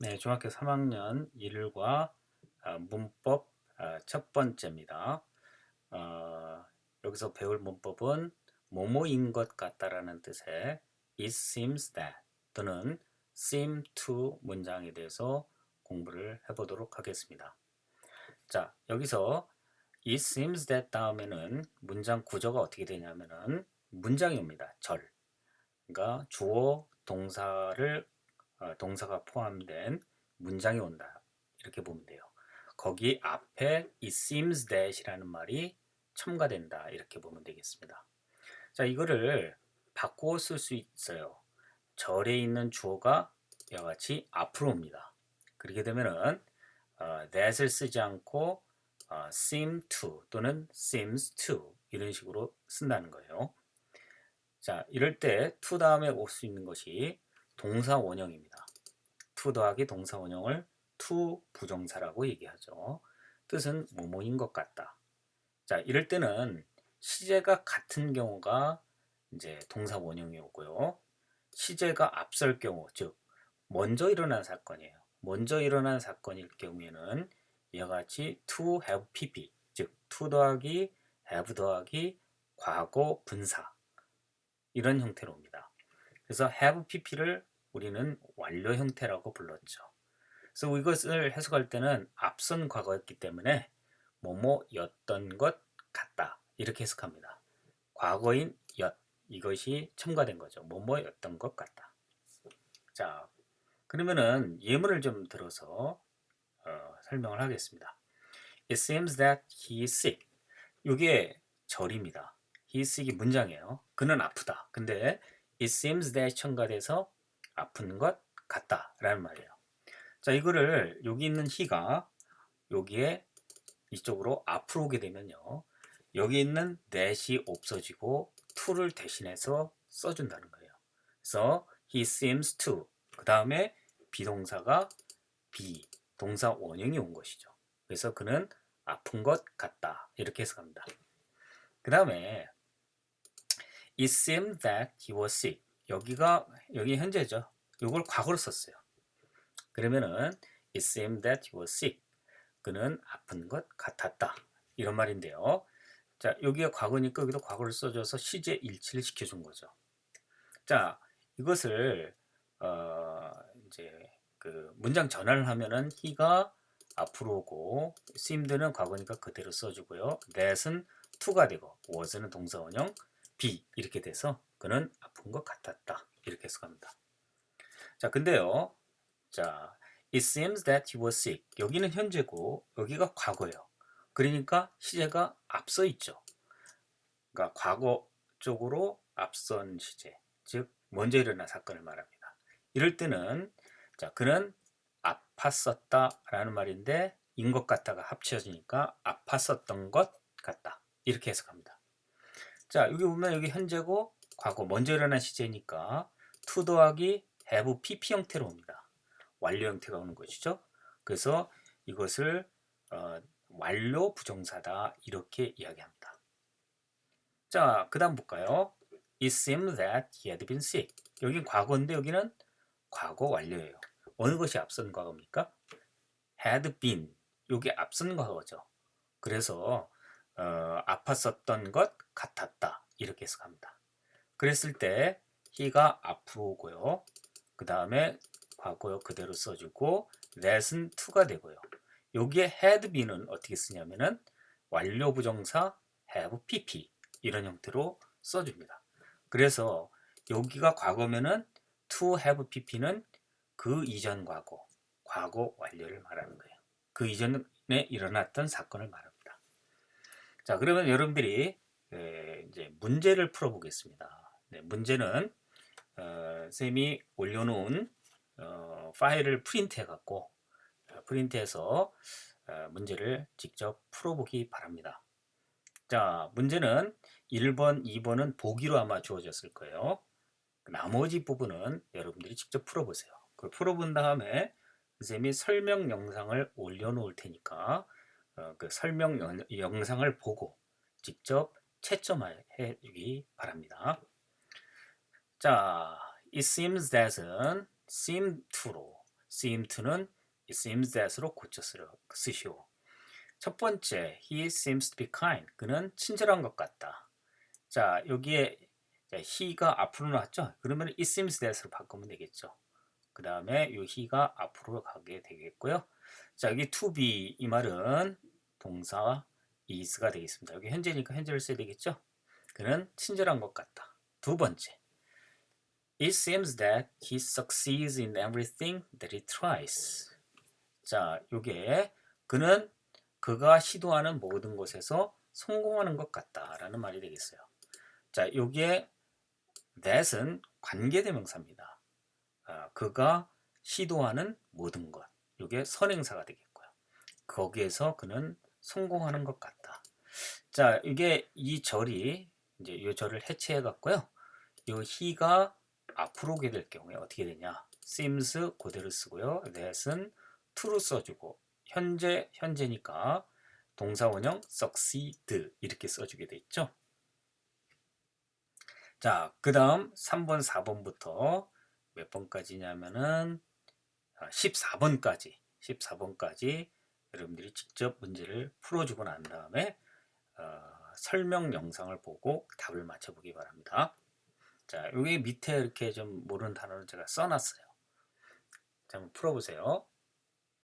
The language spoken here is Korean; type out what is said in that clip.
네, 중학교 3학년 1과 아, 문법 아, 첫 번째입니다. 어, 여기서 배울 문법은 뭐뭐인 것 같다라는 뜻의 it seems that 또는 seem to 문장에 대해서 공부를 해보도록 하겠습니다. 자, 여기서 it seems that 다음에는 문장 구조가 어떻게 되냐면은 문장이 옵니다. 절. 그러니까 주어, 동사를 어, 동사가 포함된 문장이 온다. 이렇게 보면 돼요. 거기 앞에 it seems that이라는 말이 첨가된다. 이렇게 보면 되겠습니다. 자, 이거를 바꾸어 쓸 수 있어요. 절에 있는 주어가 이와 같이 앞으로 옵니다. 그렇게 되면은 어, that을 쓰지 않고 어, seem to 또는 seems to 이런 식으로 쓴다는 거예요. 자, 이럴 때 to 다음에 올 수 있는 것이 동사 원형입니다. To 더하기 동사 원형을 to 부정사라고 얘기하죠. 뜻은 뭐뭐인 것 같다. 자, 이럴 때는 시제가 같은 경우가 이제 동사 원형이 오고요. 시제가 앞설 경우, 즉 먼저 일어난 사건이에요. 먼저 일어난 사건일 경우에는 이와 같이 to have pp, 즉 to 더하기 have 더하기 과거 분사 이런 형태로 옵니다. 그래서 have pp를 우리는 완료 형태라고 불렀죠. 그래서 이것을 해석할 때는 앞선 과거였기 때문에 뭐뭐였던 것 같다 이렇게 해석합니다. 과거인 였 이것이 첨가된 거죠. 뭐뭐였던 것 같다. 자 그러면은 예문을 좀 들어서 어, 설명을 하겠습니다. It seems that he is sick. 이게 절입니다. He is sick이 문장이에요. 그는 아프다. 근데 it seems that 첨가돼서 아픈 것 같다라는 말이에요. 자, 이거를 여기 있는 he가 여기에 이쪽으로 앞으로 오게 되면요. 여기 있는 that이 없어지고 to를 대신해서 써준다는 거예요. 그래서 he seems to 그 다음에 비동사가 be 동사 원형이 온 것이죠. 그래서 그는 아픈 것 같다 이렇게 해석합니다. 그 다음에 it seemed that he was sick 여기가 여기 현재죠. 이걸 과거로 썼어요. 그러면은 it seemed that he was sick. 그는 아픈 것 같았다. 이런 말인데요. 자, 여기가 과거니까 여기도 과거를 써줘서 시제 일치를 시켜준 거죠. 자, 이것을 어, 이제 그 문장 전환을 하면은 he가 앞으로 오고 seemed는 과거니까 그대로 써주고요. that은 to가 되고 was는 동사 원형 be 이렇게 돼서 그는 아픈 것 같았다. 이렇게 해석합니다. 자, 근데요. 자, it seems that he was sick. 여기는 현재고 여기가 과거예요. 그러니까 시제가 앞서 있죠. 그러니까 과거 쪽으로 앞선 시제, 즉 먼저 일어난 사건을 말합니다. 이럴 때는 자, 그는 아팠었다라는 말인데 인 것 같다가 합쳐지니까 아팠었던 것 같다. 이렇게 해석합니다. 자, 여기 보면 여기 현재고 과거 먼저 일어난 시제니까 to 더하기 have pp 형태로 옵니다. 완료 형태가 오는 것이죠. 그래서 이것을 어, 완료 부정사다 이렇게 이야기합니다. 자, 그 다음 볼까요? It seemed that he had been sick. 여긴 과거인데 여기는 과거 완료예요. 어느 것이 앞선 과거입니까? had been. 이게 앞선 과거죠. 그래서 어, 아팠었던 것 같았다. 이렇게 해석합니다. 그랬을 때 he가 앞으로 오고요. 그 다음에 과거요 그대로 써주고 that은 to가 되고요. 여기에 had been은 어떻게 쓰냐면은 완료 부정사 have pp 이런 형태로 써줍니다. 그래서 여기가 과거면은 to have pp는 그 이전 과거, 과거 완료를 말하는 거예요. 그 이전에 일어났던 사건을 말합니다. 자, 그러면 여러분들이 이제 문제를 풀어보겠습니다. 네, 문제는 어, 쌤이 올려놓은 어, 파일을 프린트해 갖고 어, 프린트해서 어, 문제를 직접 풀어보기 바랍니다. 자, 문제는 1번, 2번은 보기로 아마 주어졌을 거예요. 나머지 부분은 여러분들이 직접 풀어보세요. 그걸 풀어본 다음에 쌤이 설명 영상을 올려놓을 테니까 어, 그 설명 영, 영상을 보고 직접 채점해 주기 바랍니다. 자, it seems that은 seem to로 seem to는 it seems that으로 고쳐 쓰- 쓰시오. 첫 번째, he seems to be kind. 그는 친절한 것 같다. 자, 여기에 자, he가 앞으로 나왔죠? 그러면 it seems that으로 바꾸면 되겠죠. 그 다음에 이 he가 앞으로 가게 되겠고요. 자, 여기 to be 이 말은 동사 is가 되겠습니다. 여기 현재니까 현재를 써야 되겠죠? 그는 친절한 것 같다. 두 번째, it seems that he succeeds in everything that he tries. 자, 요게 그는 그가 시도하는 모든 것에서 성공하는 것 같다라는 말이 되겠어요. 자, 여기에 that은 관계대명사입니다. 아, 그가 시도하는 모든 것. 이게 선행사가 되겠고요. 거기에서 그는 성공하는 것 같다. 자, 이게 이 절이 이제 이 절을 해체해 갖고요. 이 he가 앞으로 오게 될 경우에 어떻게 되냐? seems 그대로 쓰고요. that은 to로 써주고 현재 현재니까 동사 원형 succeed 이렇게 써주게 돼 있죠. 자, 그 다음 3번, 4번부터 몇 번까지냐면은 14번까지, 14번까지 여러분들이 직접 문제를 풀어주고 난 다음에 어, 설명 영상을 보고 답을 맞춰보기 바랍니다. 자, 여기 밑에 이렇게 좀 모르는 단어를 제가 써놨어요. 자, 한번 풀어보세요.